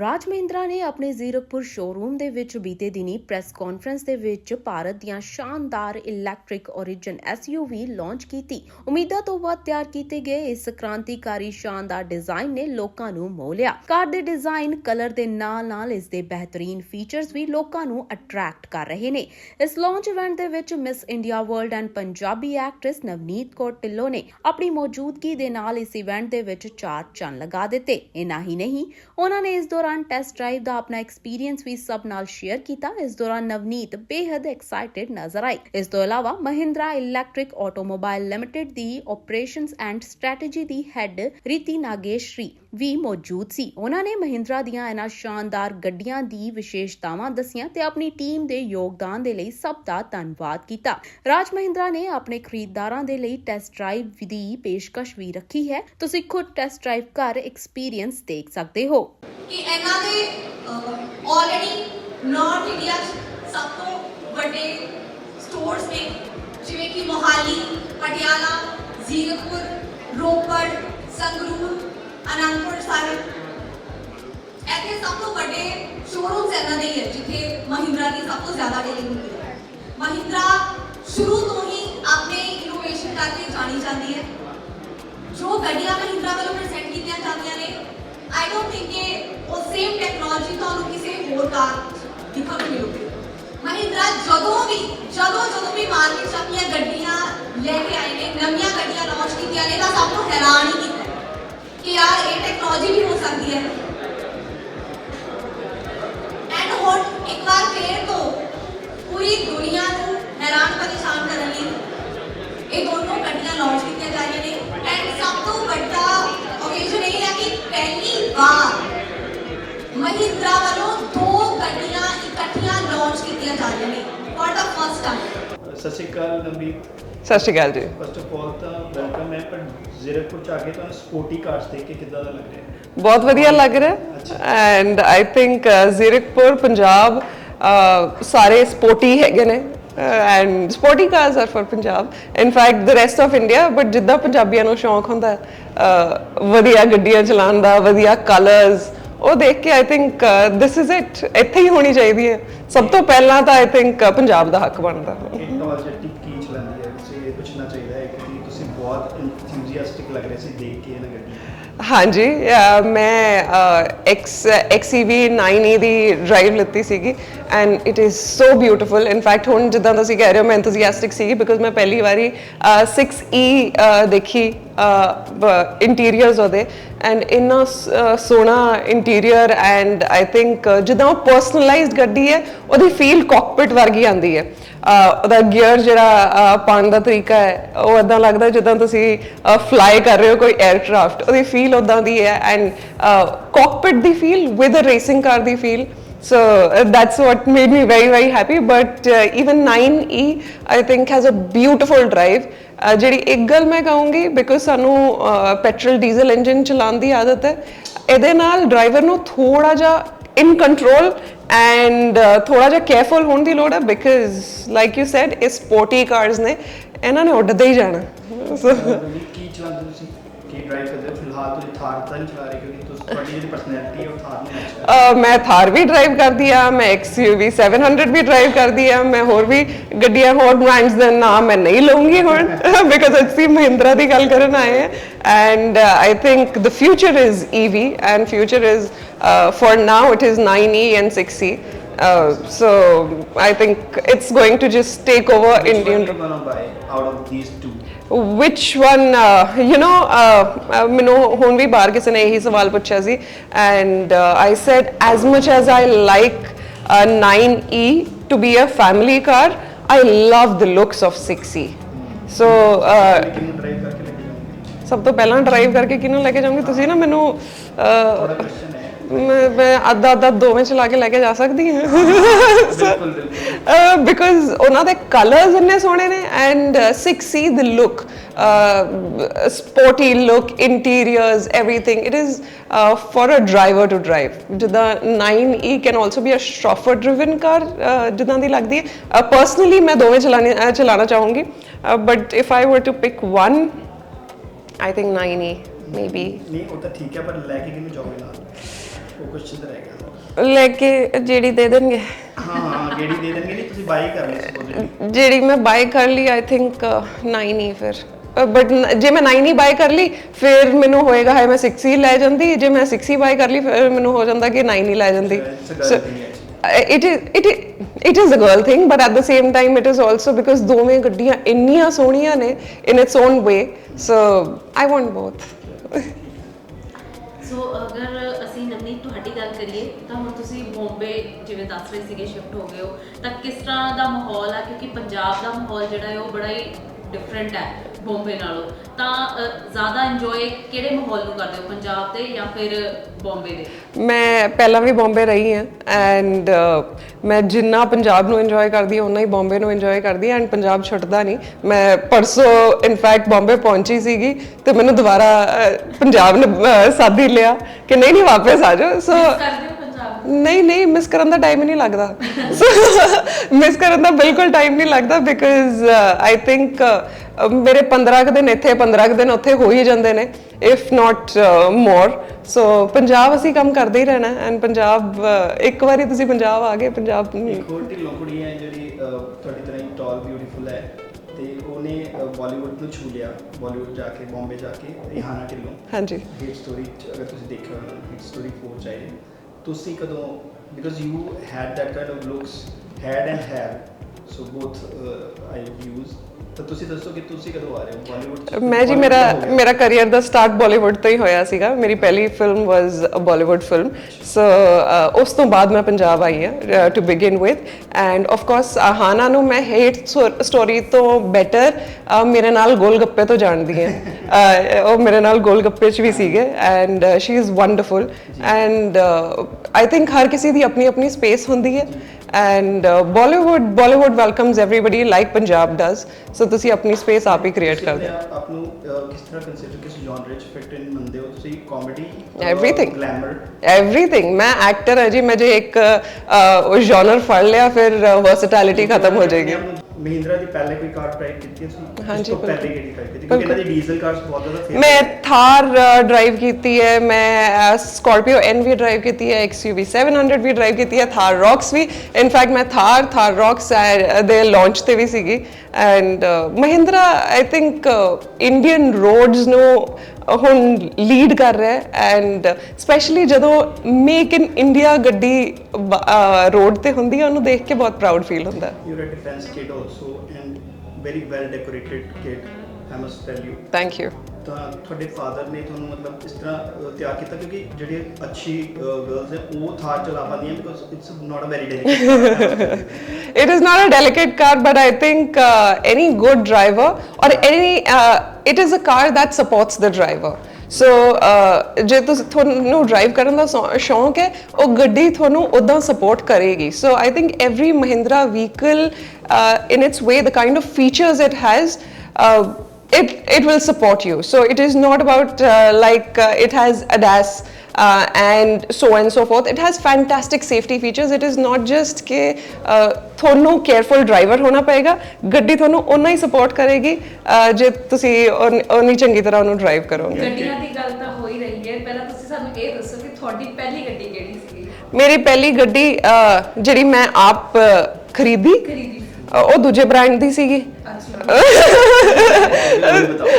ਰਾਜ ਮਹਿੰਦਰਾ ਨੇ ਆਪਣੇ ਜ਼ੀਰਕਪੁਰ ਸ਼ੋਰੂਮ ਦੇ ਵਿੱਚ ਬੀਤੇ ਦਿਨੀ ਪ੍ਰੈਸ ਕਾਨਫਰੰਸ ਦੇ ਵਿੱਚ ਭਾਰਤ ਦੀਆਂ ਸ਼ਾਨਦਾਰ ਇਲੈਕਟ੍ਰਿਕ origin SUV ਲਾਂਚ ਕੀਤੀ। ਉਮੀਦਾਂ ਤੋਂ ਵੱਧ ਤਿਆਰ ਕੀਤੇ ਗਏ ਇਸ ਕ੍ਰਾਂਤੀਕਾਰੀ ਸ਼ਾਨਦਾਰ ਡਿਜ਼ਾਈਨ ਨੇ ਲੋਕਾਂ ਨੂੰ ਮੋਹ ਲਿਆ। ਕਾਰ ਦੇ ਡਿਜ਼ਾਈਨ ਕਲਰ ਦੇ ਨਾਲ-ਨਾਲ ਇਸ ਦੇ ਬਿਹਤਰੀਨ ਫੀਚਰਸ ਵੀ ਲੋਕਾਂ ਨੂੰ ਅਟਰੈਕਟ ਕਰ ਰਹੇ ਨੇ। ਇਸ ਲਾਂਚ ਇਵੈਂਟ ਦੇ ਵਿੱਚ Miss India world and Punjabi actress Navneet Kaur Dhillon ਨੇ ਆਪਣੀ ਮੌਜੂਦਗੀ ਦੇ ਨਾਲ ਇਸ ਇਵੈਂਟ ਦੇ ਵਿੱਚ ਚਾਰ ਚੰਨ ਲਗਾ ਦਿੱਤੇ। ਇਨਾ ਹੀ ਨਹੀਂ, ਉਹਨਾਂ ਨੇ ਇਸ ਦੌਰਾਨ ਦੌਰਾਨ ਟੈਸਟ ਡਰਾਈਵ ਦਾ ਆਪਣਾ ਐਕਸਪੀਰੀਅੰਸ ਵੀ ਸਭ ਨਾਲ ਸ਼ੇਅਰ ਕੀਤਾ। ਇਸ ਦੌਰਾਨ ਨਵਨੀਤ ਬੇहद ਐਕਸਾਈਟਿਡ ਨਜ਼ਰ ਆਈ। ਇਸ ਤੋਂ ਇਲਾਵਾ ਮਹਿੰਦਰਾ ਇਲੈਕਟ੍ਰਿਕ ਆਟੋਮੋਬਾਈਲ ਲਿਮਟਿਡ ਦੀ ਆਪਰੇਸ਼ਨਸ ਐਂਡ ਸਟ੍ਰੈਟਜੀ ਦੀ ਹੈੱਡ ਰੀਤੀ ਨਾਗੇਸ਼ਰੀ ਵੀ ਮੌਜੂਦ ਸੀ। ਉਹਨਾਂ ਨੇ ਮਹਿੰਦਰਾ ਦੀਆਂ ਇਹਨਾਂ ਸ਼ਾਨਦਾਰ ਗੱਡੀਆਂ ਦੀ ਵਿਸ਼ੇਸ਼ਤਾਵਾਂ ਦੱਸੀਆਂ ਤੇ ਆਪਣੀ ਟੀਮ ਦੇ ਯੋਗਦਾਨ ਦੇ ਲਈ ਸਭ ਦਾ ਧੰਨਵਾਦ ਕੀਤਾ। ਰਾਜ ਮਹਿੰਦਰਾ ਨੇ ਆਪਣੇ ਖਰੀਦਦਾਰਾਂ ਦੇ ਲਈ ਟੈਸਟ ਡਰਾਈਵ ਦੀ ਪੇਸ਼ਕਸ਼ ਵੀ ਰੱਖੀ ਹੈ। ਤੁਸੀਂ ਖੁਦ ਟੈਸਟ ਡਰਾਈਵ ਕਰ ਐਕਸਪੀਰੀਅੰਸ ਦੇਖ ਸਕਦੇ ਹੋ। ਕਿ ਇਹਨਾਂ ਦੇ ਆਲਰੇਡੀ ਨਾਰਥ ਇੰਡੀਆ ਸਭ ਤੋਂ ਵੱਡੇ ਸਟੋਰਸ ਨੇ। ਜਿਵੇਂ ਕਿ ਮੋਹਾਲੀ, ਪਟਿਆਲਾ, ਜ਼ੀਰਕਪੁਰ, ਰੋਪੜ, ਸੰਗਰੂਰ ਅਨੰਦਪੁਰ ਸਾਹਿਬ ਇੱਥੇ ਸਭ ਤੋਂ ਵੱਡੇ ਸ਼ੋਰੂਮਸ ਇਹਨਾਂ ਦੇ ਹੀ ਹੈ ਜਿੱਥੇ ਮਹਿੰਦਰਾ ਦੀ ਸਭ ਤੋਂ ਜ਼ਿਆਦਾ ਡੀਲਿੰਗ ਹੁੰਦੀ ਹੈ ਮਹਿੰਦਰਾ ਸ਼ੁਰੂ ਤੋਂ ਹੀ ਆਪਣੇ ਇਨੋਵੇਸ਼ਨ ਕਰਕੇ ਜਾਣੀ ਜਾਂਦੀ ਹੈ ਜੋ ਗੱਡੀਆਂ ਮਹਿੰਦਰਾ ਵੱਲੋਂ ਪ੍ਰੈਜ਼ੈਂਟ ਕੀਤੀਆਂ ਜਾਂਦੀਆਂ ਨੇ ਆਈ ਡੋਨਟ ਥਿੰਕ ਕਿ ਉਹ ਸੇਮ ਟੈਕਨੋਲੋਜੀ ਤੁਹਾਨੂੰ ਕਿਸੇ ਹੋਰ ਕਾਰ ਦਿਖਣ ਨੂੰ ਮਿਲੂਗੀ ਮਹਿੰਦਰਾ ਜਦੋਂ ਵੀ ਜਦੋਂ ਜਦੋਂ ਵੀ ਮਾਰਕੀਟ 'ਚ ਆਪਣੀਆਂ ਗੱਡੀਆਂ ਲੈ ਕੇ ਆਏ ਨੇ ਨਵੀਆਂ ਗੱਡੀਆਂ ਲਾਂਚ ਕੀਤੀਆਂ ਨੇ ਤਾਂ ਸਭ ਨੂੰ ਹੈਰਾਨ ਹੀ ਕੀਤਾ ਹੈ ਕਿ ਯਾਰ ਇਹ ਟੈਕਨੋਲੋਜੀ ਵੀ ਹੋ ਸਕਦੀ ਹੈ ਐਂਡ ਹੁਣ ਇੱਕ ਵਾਰ ਫੇਰ ਤੋਂ ਪੂਰੀ ਦੁਨੀਆ ਨੂੰ ਹੈਰਾਨ ਪਰੇਸ਼ਾਨ ਕਰਨ ਲਈ ਇਹ ਦੋਨੋਂ ਗੱਡੀਆਂ ਲਾਂਚ ਕੀਤੀਆਂ ਜਾ ਰਹੀਆਂ ਨੇ ਐਂਡ ਸਭ ਤੋਂ ਵੱਡਾ ਓਕੇਜ਼ਨ ਇਹ ਹੈ ਕਿ ਪਹਿਲੀ ਵਾਰ ਮਹਿੰਦਰਾ ਵੱਲੋਂ ਦੋ ਗੱਡੀਆਂ ਇਕੱਠੀਆਂ ਲਾਂਚ ਕੀਤੀਆਂ ਜਾ ਰਹੀਆਂ ਨੇ ਫॉर ਦਾ ਫਸਟ ਟਾਈਮ ਸਤਿ ਸ਼੍ਰੀ ਅਕਾਲ ਨਵਨੀਤ ਸਤਿ ਸ਼੍ਰੀ ਅਕਾਲ ਜੀ। ਫਸਟ ਆਫ ਆਲ ਤਾਂ ਵੈਲਕਮ ਹੈ ਪਰ ਜ਼ੀਰਕਪੁਰ ਚ ਆ ਕੇ ਤੁਹਾਨੂੰ ਸਪੋਰਟੀ ਕਾਰਸ ਦੇਖ ਕੇ ਕਿੱਦਾਂ ਦਾ ਲੱਗ ਰਿਹਾ ਹੈ? ਬਹੁਤ ਵਧੀਆ ਲੱਗ ਰਿਹਾ। And I think Zirakpur Punjab ਸਾਰੇ ਸਪੋਰਟੀ ਹੈਗੇ ਨੇ। And sporty cars are for Punjab. In fact the rest of India but ਜਿੱਦਾਂ ਪੰਜਾਬੀਆਂ ਨੂੰ ਸ਼ੌਂਕ ਹੁੰਦਾ ਵਧੀਆ ਗੱਡੀਆਂ ਚਲਾਉਣ ਦਾ ਵਧੀਆ ਕਲਰਸ ਉਹ ਦੇਖ ਕੇ I think this is it ਇੱਥੇ ਹੀ ਹੋਣੀ ਚਾਹੀਦੀ ਹੈ। ਸਭ ਤੋਂ ਪਹਿਲਾਂ ਤਾਂ ਆਈ ਥਿੰਕ ਪੰਜਾਬ ਦਾ ਹੱਕ ਬਣਦਾ। ਬਹੁਤ ਇੰਥੂਸੀਆਸਟਿਕ ਲੱਗ ਰਹੇ ਸੀ ਦੇਖ ਕੇ ਇਹਨਾਂ ਗੱਡੀ ਹਾਂਜੀ ਮੈਂ ਐਕਸ XEV 9e ਦੀ ਡਰਾਈਵ ਲਿੱਤੀ ਸੀਗੀ and it is so beautiful in fact ਹੁਣ ਜਿੱਦਾਂ ਤੁਸੀਂ ਕਹਿ ਰਹੇ ਹੋ ਮੈਂ enthusiastic ਸੀਗੀ ਬਿਕਾਜ਼ ਮੈਂ ਪਹਿਲੀ ਵਾਰੀ ਅਹ, 6e ਦੇਖੀ ਇੰਟੀਰੀਅਰਸ ਉਹਦੇ ਐਂਡ ਇੰਨਾ ਸ- ਸੋਹਣਾ ਇੰਟੀਰੀਅਰ ਐਂਡ ਆਈ ਥਿੰਕ ਜਿੱਦਾਂ ਉਹ ਪਰਸਨਲਾਈਜ਼ਡ ਗੱਡੀ ਹੈ ਉਹਦੀ ਫੀਲ ਕਾਕਪਿਟ ਵਰਗੀ ਆਉਂਦੀ ਹੈ। ਉਹਦਾ ਗੀਅਰ ਜਿਹੜਾ ਪਾਉਣ ਦਾ ਤਰੀਕਾ ਹੈ ਉਹ ਇਦਾਂ ਲੱਗਦਾ ਜਿੱਦਾਂ ਤੁਸੀਂ ਫਲਾਈ ਕਰ ਰਹੇ ਹੋ ਕੋਈ 에ਅਰਕ੍ਰਾਫਟ ਉਹਦੀ ਫੀਲ ਉਦਾਂ ਦੀ ਹੈ and cockpit the feel with a racing car the feel So uh, that's what made me very very happy. But uh, even 9e e, I think has a beautiful drive. Uh, ਜਿਹੜੀ ਇੱਕ ਗੱਲ ਮੈਂ ਕਹੂੰਗੀ because ਸਾਨੂੰ petrol diesel engine ਚਲਾਉਣ ਦੀ ਆਦਤ ਹੈ ਇਹਦੇ ਨਾਲ ਡਰਾਈਵਰ ਨੂੰ ਥੋੜਾ ਜਿਹਾ ਇਨ ਕੰਟਰੋਲ ਐਂਡ ਥੋੜਾ ਜਿਹਾ ਕੇਅਰਫੁਲ ਹੋਣ ਦੀ ਲੋੜ ਹੈ ਬਿਕਾਜ਼ ਲਾਈਕ ਯੂ ਸੈਡ ਇਹ ਸਪੋਰਟੀ ਕਾਰਸ ਨੇ ਇਹਨਾਂ ਨੇ ਉੱਡਦੇ ਹੀ ਜਾਣਾ। So, ਕੀ ਚਲਾਉਂਦੇ ਤੁਸੀਂ? ਕੀ ਡਰਾਈਵ ਕਰਦੇ ਹੋ? ਫਿਲਹਾਲ ਤੁਸੀਂ ਥਾਰ ਤਾਂ ਨਹੀਂ ਚਲਾ ਰਹੇ ਕਿਉਂਕਿ ਤੁਸੀਂ ਤੁਹਾਡੀ ਜਿਹੜੀ ਪਰਸਨੈਲਿਟੀ ਹੈ ਉਹ ਥਾਰ ਨੂੰ ਮੈਚ ਕਰ ਅਹ ਮੈਂ ਥਾਰ ਵੀ ਡਰਾਈਵ ਕਰਦੀ ਆ ਮੈਂ XUV 700 ਵੀ ਡਰਾਈਵ ਕਰਦੀ ਆ ਮੈਂ ਹੋਰ ਵੀ ਗੱਡੀਆਂ ਹੋਰ ਬ੍ਰਾਂਡਸ ਦੇ ਨਾਮ ਮੈਂ ਨਹੀਂ ਲਵਾਂਗੀ ਹੁਣ ਬਿਕਾਜ਼ ਅਸੀਂ ਮਹਿੰਦਰਾ ਦੀ ਗੱਲ ਕਰਨ ਆਏ ਹਾਂ। And I think the future is EV and future is for now it is 9e and 6e uh, so I think it's going to just take over Indian Which one you gonna buy out of these two? which one uh, you know uh, uh, ਮੈਨੂੰ ਹੁਣ ਵੀ ਬਾਹਰ ਕਿਸੇ ਨੇ ਇਹੀ ਸਵਾਲ ਪੁੱਛਿਆ ਸੀ and uh, I said as much as I like uh, 9e to be a family car I love the looks of 6e so uh, ਕਿਹਨੂੰ ਡਰਾਈਵ ਕਰਕੇ ਲੈ ਕੇ ਜਾਓਗੇ ਸਭ ਤੋਂ ਪਹਿਲਾਂ ਡਰਾਈਵ ਕਰਕੇ ਕਿਹਨੂੰ ਲੈ ਕੇ ਜਾਓਗੇ ਤੁਸੀਂ ਨਾ ਮੈਨੂੰ uh, ਥੋੜਾ ਕੁਐਸਚਨ ਹੈ ਮੈਂ ਮੈਂ ਅੱਧਾ ਅੱਧਾ ਦੋਵੇਂ ਚਲਾ ਕੇ ਲੈ ਕੇ ਜਾ ਸਕਦੀ ਹਾਂ ਬਿਲਕੁਲ ਬਿਲਕੁਲ ਬਿਕਾਜ਼ ਉਹਨਾਂ ਦੇ ਕਲਰਸ ਇੰਨੇ ਸੋਹਣੇ ਨੇ and 6C the look uh, sporty look interiors everything it is uh, for a driver to drive ਜਿੱਦਾਂ 9e can also be a chauffeur driven car uh, ਜਿੱਦਾਂ ਦੀ ਲੱਗਦੀ ਹੈ ਪਰਸਨਲੀ ਮੈਂ ਦੋਵੇਂ ਚਲਾਣੇ ਅਹ, ਚਲਾਉਣਾ ਚਾਹੂੰਗੀ but if I were to pick one I think 9e maybe ਨਹੀਂ ਉਹ ਤਾਂ ਠੀਕ ਹੈ ਪਰ ਲੈ ਕੇ ਕਿਹਨੂੰ ਜਾਓਗੇ ਨਾਲ ਉਹ ਕੁਐਸਚਨ ਤਾਂ ਰਹਿ ਗਿਆ ਲੈ ਕੇ ਜਿਹੜੀ ਦੇ ਦੇਣਗੇ। ਹਾਂ ਹਾਂ ਗੇੜੀ ਦੇ ਦੇਣਗੇ ਨਹੀਂ ਤੁਸੀਂ ਬਾਈ ਕਰ ਲਈ ਜਿਹੜੀ ਮੈਂ ਬਾਈ ਕਰ ਲਈ ਆਈ ਥਿੰਕ 9 ਹੀ ਫਿਰ। ਬਟ ਜੇ ਮੈਂ 9 ਹੀ ਬਾਈ ਕਰ ਲਈ ਫਿਰ ਮੈਨੂੰ ਹੋਏਗਾ ਹੈ ਮੈਂ 6 ਹੀ ਲੈ ਜਾਂਦੀ। ਜੇ ਮੈਂ 6 ਹੀ ਬਾਈ ਕਰ ਲਈ ਫਿਰ ਮੈਨੂੰ ਹੋ ਜਾਂਦਾ ਕਿ 9 ਹੀ ਲੈ ਜਾਂਦੀ। It's a girl thing, it is it it is a girl thing but at the same time it is also because ਦੋਵੇਂ ਗੱਡੀਆਂ ਇੰਨੀਆਂ ਸੋਹਣੀਆਂ ਨੇ in its own way so I want both so ਅਗਰ ਅਸੀਂ ਨਵਨੀਤ, ਤੁਹਾਡੀ ਗੱਲ ਕਰੀਏ, ਤਾਂ ਹੁਣ ਤੁਸੀਂ ਬੰਬੇ ਜਿਵੇਂ ਦੱਸ ਰਹੇ ਸੀਗੇ ਸ਼ਿਫਟ ਹੋ ਗਏ ਹੋ, ਤਾਂ ਕਿਸ ਤਰ੍ਹਾਂ ਦਾ ਮਾਹੌਲ ਆ? ਕਿਉਂਕਿ ਪੰਜਾਬ ਦਾ ਮਾਹੌਲ ਜਿਹੜਾ ਹੈ, ਉਹ ਬੜਾ ਹੀ ਡਿਫਰੈਂਟ ਹੈ ਬੰਬੇ ਨਾਲੋਂ। ਤਾਂ ਜ਼ਿਆਦਾ ਇੰਜੋਏ ਕਿਹੜੇ ਮਾਹੌਲ ਨੂੰ ਕਰਦੇ ਹੋ? ਪੰਜਾਬ ਦੇ ਜਾਂ ਫਿਰ ਬੰਬੇ ਦੇ? ਮੈਂ ਪਹਿਲਾਂ ਵੀ ਬੰਬੇ ਰਹੀ ਹਾਂ ਐਂਡ ਮੈਂ ਜਿੰਨਾ ਪੰਜਾਬ ਨੂੰ ਇੰਜੋਏ ਕਰਦੀ ਹਾਂ ਉਨਾ ਹੀ ਬੰਬੇ ਨੂੰ ਇੰਜੋਏ ਕਰਦੀ ਹਾਂ ਐਂਡ ਪੰਜਾਬ ਛੁੱਟਦਾ ਨਹੀਂ। ਮੈਂ ਪਰਸੋਂ ਇਨਫੈਕਟ ਬੰਬੇ ਪਹੁੰਚੀ ਸੀਗੀ ਤੇ ਮੈਨੂੰ ਦੁਬਾਰਾ ਪੰਜਾਬ ਨੇ ਸੱਦ ਲਿਆ ਕਿ ਨਹੀਂ ਨਹੀਂ ਵਾਪਸ ਆ ਜਾਓ। ਸੋ ਨਹੀਂ ਨਹੀਂ ਮਿਸ ਕਰਨ ਦਾ ਟਾਈਮ ਹੀ ਨਹੀਂ ਲੱਗਦਾ। ਮਿਸ ਕਰਨ ਦਾ ਬਿਲਕੁਲ ਟਾਈਮ ਨਹੀਂ ਲੱਗਦਾ ਬਿਕਾਜ਼ ਆਈ ਥਿੰਕ ਮੇਰੇ 15 ਕੁ ਦਿਨ ਇੱਥੇ 15 ਕੁ ਦਿਨ ਉੱਥੇ ਹੋ ਹੀ ਜਾਂਦੇ ਨੇ ਇਫ ਨਾਟ ਮੋਰ ਸੋ ਪੰਜਾਬ ਅਸੀਂ ਕੰਮ ਕਰਦੇ ਹੀ ਰਹਿਣਾ ਐਂਡ ਪੰਜਾਬ uh, ਇੱਕ ਵਾਰੀ ਤੁਸੀਂ ਪੰਜਾਬ ਆ ਗਏ ਪੰਜਾਬ ਇੱਕ ਹੋਰ ਢਿੱਲੋਂ ਕੁੜੀ ਹੈ ਜਿਹੜੀ ਤੁਹਾਡੀ ਤਰ੍ਹਾਂ ਹੀ ਟਾਲ ਬਿਊਟੀਫੁਲ ਹੈ ਤੇ ਉਹਨੇ ਬਾਲੀਵੁੱਡ ਨੂੰ ਛੂ ਲਿਆ ਬਾਲੀਵੁੱਡ ਜਾ ਕੇ ਬੰਬੇ ਜਾ ਕੇ ਰਿਹਾਨਾ ਢਿੱਲੋਂ। ਹਾਂਜੀ। ਹਿੱਟ ਸਟੋਰੀ ਅਗਰ ਤੁਸੀਂ ਦੇਖਿਆ ਹੋਣਾ ਹਿੱਟ ਸਟੋਰੀ 4 ਚਾਹੀਏ ਤੁਸੀਂ ਕਦੋਂ because you had that kind of looks had and have so both I use ਤਾਂ ਤੁਸੀਂ ਦੱਸੋ ਕਿ ਤੁਸੀਂ ਕਦੋਂ ਆ ਰਹੇ ਹੋ? ਬਾਲੀਵੁੱਡ ਮੈਂ ਜੀ ਮੇਰਾ ਮੇਰਾ ਕੈਰੀਅਰ ਦਾ ਸਟਾਰਟ ਬਾਲੀਵੁੱਡ ਤੋਂ ਹੀ ਹੋਇਆ ਸੀਗਾ। ਮੇਰੀ ਪਹਿਲੀ film was a Bollywood film so ਉਸ ਤੋਂ ਬਾਅਦ ਮੈਂ ਪੰਜਾਬ ਆਈ ਹਾਂ to begin with and of course Hana ਨੂੰ ਮੈਂ ਹੇਟ ਸਟੋਰੀ ਤੋਂ ਬੈਟਰ ਮੇਰੇ ਨਾਲ ਗੋਲ ਗੱਪੇ ਤੋਂ ਜਾਣਦੀ ਹਾਂ। ਉਹ ਮੇਰੇ ਨਾਲ ਗੋਲ ਗੱਪੇ 'ਚ ਵੀ ਸੀਗੇ and she is wonderful and I think ਹਰ ਕਿਸੇ ਦੀ ਆਪਣੀ ਆਪਣੀ ਸਪੇਸ ਹੁੰਦੀ ਹੈ and Bollywood Bollywood welcomes everybody like Punjab does so ਤੁਸੀਂ ਆਪਣੀ ਸਪੇਸ ਆਪ ਹੀ ਕ੍ਰੀਏਟ ਕਰਦੇ ਹੋ ਆਪ ਨੂੰ ਕਿਸ ਤਰ੍ਹਾਂ ਕੰਸੀਡਰ ਕਿਸ ਜਨਰੇ ਚ ਫਿਟ ਇਨ ਮੰਨਦੇ ਹੋ ਤੁਸੀਂ ਕਾਮੇਡੀ Everything. ਗਲੈਮਰ ਐਵਰੀਥਿੰਗ ਮੈਂ ਐਕਟਰ ਹਾਂ ਜੀ ਮੈਂ ਜੇ ਇੱਕ ਉਹ ਜਨਰ ਫੜ ਲਿਆ ਫਿਰ ਵਰਸਟੈਲਿਟੀ ਖਤਮ ਹੋ ਜਾਏਗੀ ਮਹਿੰਦਰਾ ਦੀ ਪਹਿਲੇ ਕੋਈ ਕਾਰ ਟਰਾਈ ਕੀਤੀ ਸੀ ਹਾਂਜੀ, ਉਸ ਤੋਂ ਬਿਲਕੁਲ। ਪਹਿਲੇ ਕਿਹੜੀ ਟਰਾਈ ਕੀਤੀ ਕਿਉਂਕਿ ਇਹਨਾਂ ਦੀ ਡੀਜ਼ਲ ਕਾਰਸ ਬਹੁਤ ਜ਼ਿਆਦਾ famous ਮੈਂ ਹੈ। ਥਾਰ ਡਰਾਈਵ ਕੀਤੀ ਹੈ ਮੈਂ ਸਕਾਰਪੀਓ ਐਨ ਵੀ ਡਰਾਈਵ ਕੀਤੀ ਹੈ XUV 700 ਵੀ ਡਰਾਈਵ ਕੀਤੀ ਹੈ ਥਾਰ ਰੌਕਸ ਵੀ ਇਨਫੈਕਟ ਮੈਂ ਥਾਰ ਥਾਰ ਰੌਕਸ ਦੇ ਲਾਂਚ ਤੇ ਵੀ ਸੀਗੀ and Mahindra I think Indian roads ਨੂੰ ਹੁਣ ਲੀਡ ਕਰ ਰਿਹਾ ਹੈ ਐਂਡ ਸਪੈਸ਼ਲੀ ਜਦੋਂ ਮੇਕ ਇਨ ਇੰਡੀਆ ਗੱਡੀ ਰੋਡ ਤੇ ਹੁੰਦੀ ਹੈ ਉਹਨੂੰ ਦੇਖ ਕੇ ਬਹੁਤ ਪ੍ਰਾਊਡ ਫੀਲ ਹੁੰਦਾ ਹੈ You're a defense kid also and very well decorated kid, I must tell you. Thank you ਤਾਂ ਤੁਹਾਡੇ ਫਾਦਰ ਨੇ ਤੁਹਾਨੂੰ ਮਤਲਬ ਇਸ ਤਰ੍ਹਾਂ ਤਿਆਰ ਕੀਤਾ? ਕਿਉਂਕਿ ਜਿਹੜੀ ਅੱਛੀ ਗਰਲਸ ਹੈ ਉਹ ਥਾਰ ਚਲਾ ਪਾਉਂਦੀਆਂ because it's not a very delicate it is not a delicate car but i think uh, any good driver or any uh, it is a car that supports so uh, ਜੇ ਤੁਸੀਂ ਤੁਹਾਨੂੰ drive ਕਰਨ ਦਾ ਸ਼ੌ- ਸ਼ੌਂਕ ਹੈ ਉਹ ਗੱਡੀ ਤੁਹਾਨੂੰ ਉਦਾਂ ਸਪੋਰਟ ਕਰੇਗੀ। So I think every Mahindra vehicle in its way the kind of features it has it it will support you so it is not about uh, like uh, it has ADAS uh, and so on and so forth it has fantastic safety features it is not just uh, ਤੁਹਾਨੂੰ careful driver ਹੋਣਾ ਪਏਗਾ ਗੱਡੀ ਤੁਹਾਨੂੰ ਓਨਾ ਹੀ support ਕਰੇਗੀ uh, ਜੇ ਤੁਸੀਂ ਉਨ- ਚੰਗੀ ਤਰ੍ਹਾਂ ਉਹਨੂੰ ਡਰਾਈਵ ਕਰੋਗੇ ਗੱਡੀਆਂ ਦੀ ਗੱਲ ਤਾਂ ਹੋ ਹੀ ਰਹੀ ਹੈ ਪਹਿਲਾਂ ਤੁਸੀਂ ਸਾਨੂੰ ਇਹ ਦੱਸੋ ਕਿ ਤੁਹਾਡੀ ਪਹਿਲੀ ਗੱਡੀ ਕਿਹੜੀ ਸੀ ਮੇਰੀ ਪਹਿਲੀ ਗੱਡੀ uh, ਜਿਹੜੀ ਮੈਂ ਆਪ uh, ਖਰੀਦੀ uh, ਉਹ ਦੂਜੇ ਬ੍ਰਾਂਡ ਦੀ ਸੀਗੀ ਅੱਛਾ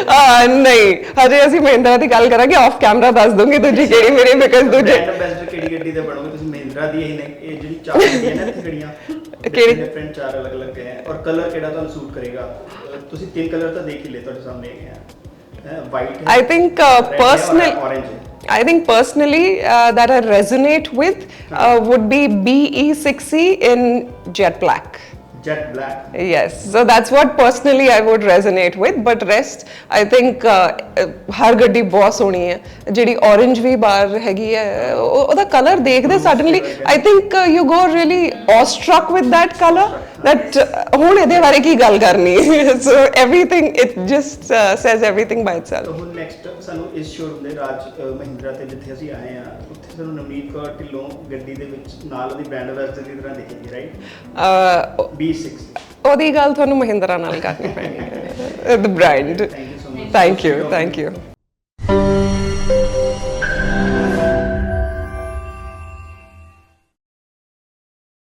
ਆ ਨਹੀਂ ਹਜੇ ਅਸੀਂ ਮਹਿੰਦਰਾ ਦੀ ਗੱਲ ਕਰਾਂਗੇ ਆਫ ਕੈਮਰਾ ਦੱਸ ਦੂੰਗੀ ਦੂਜੀ ਕਿਹੜੀ ਮੇਰੀ ਬਿਕਾਜ਼ ਦੂਜੇ ਬ੍ਰਾਂਡ ਅੰਬੈਸਡਰ ਕਿਹੜੀ ਗੱਡੀ ਦੇ ਬਣੋਗੇ ਤੁਸੀਂ ਮਹਿੰਦਰਾ ਦੀ ਇਹ ਨੇ ਇਹ ਜਿਹੜੀ ਚਾਰ ਗੱਡੀਆਂ ਨੇ ਇੱਥੇ ਖੜੀਆਂ ਕਿਹੜੀ? ਡਿਫਰੈਂਟ ਚਾਰ ਅਲੱਗ ਅਲੱਗ ਹੈ ਔਰ ਕਲਰ ਕਿਹੜਾ ਤੁਹਾਨੂੰ ਸੂਟ ਕਰੇਗਾ ਅਹ, ਤੁਸੀਂ ਤਿੰਨ ਕਲਰ ਤਾਂ ਦੇਖ ਹੀ ਲਏ ਤੁਹਾਡੇ ਸਾਹਮਣੇ ਹੈਗੇ ਆ ਵਾਈਟ ਹੈ I think uh, personal. orange ਹੈ I think personally uh, that I resonate with uh, would be BE60 in jet black. Jet black Yes, so that's what personally I would resonate with. But rest, I think uh, uh, ਹਰ ਗੱਡੀ ਬਹੁਤ ਸੋਹਣੀ ਹੈ ਜਿਹੜੀ orange ਵੀ ਬਾਹਰ ਹੈਗੀ ਹੈ ਉਹ- ਉਹਦਾ ਕਲਰ ਦੇਖਦੇ suddenly I think uh, you go really awestruck with that color that uh, ਹੁਣ ਇਹਦੇ ਬਾਰੇ ਕੀ ਗੱਲ ਕਰਨੀ? So everything it just uh, says everything by itself. ਹੁਣ ਨੈਕਸਟ ਸਾਨੂੰ ਇਸ ਸ਼ੋਰੂਮ ਦੇ ਰਾਜ ਮਹਿੰਦਰਾ ਤੇ ਜਿੱਥੇ ਅਸੀਂ ਆਏ ਆ ਉੱਥੇ ਸਾਨੂੰ ਨਵਨੀਤ ਕੌਰ ਢਿੱਲੋਂ ਗੱਡੀ ਦੇ ਵਿੱਚ ਨਾਲ ਉਹਦੀ ਬ੍ਰਾਂਡ ਅੰਬੈਸਡਰ ਦੀ ਤਰ੍ਹਾਂ ਦਿਖੇਗੀ ਰਾਈਟ Uh, B6 ਉਹਦੀ ਗੱਲ ਤੁਹਾਨੂੰ ਮਹਿੰਦਰਾ ਨਾਲ ਕਰਨੀ ਪੈਣੀ ਹੈ। The brand. Thank you thank you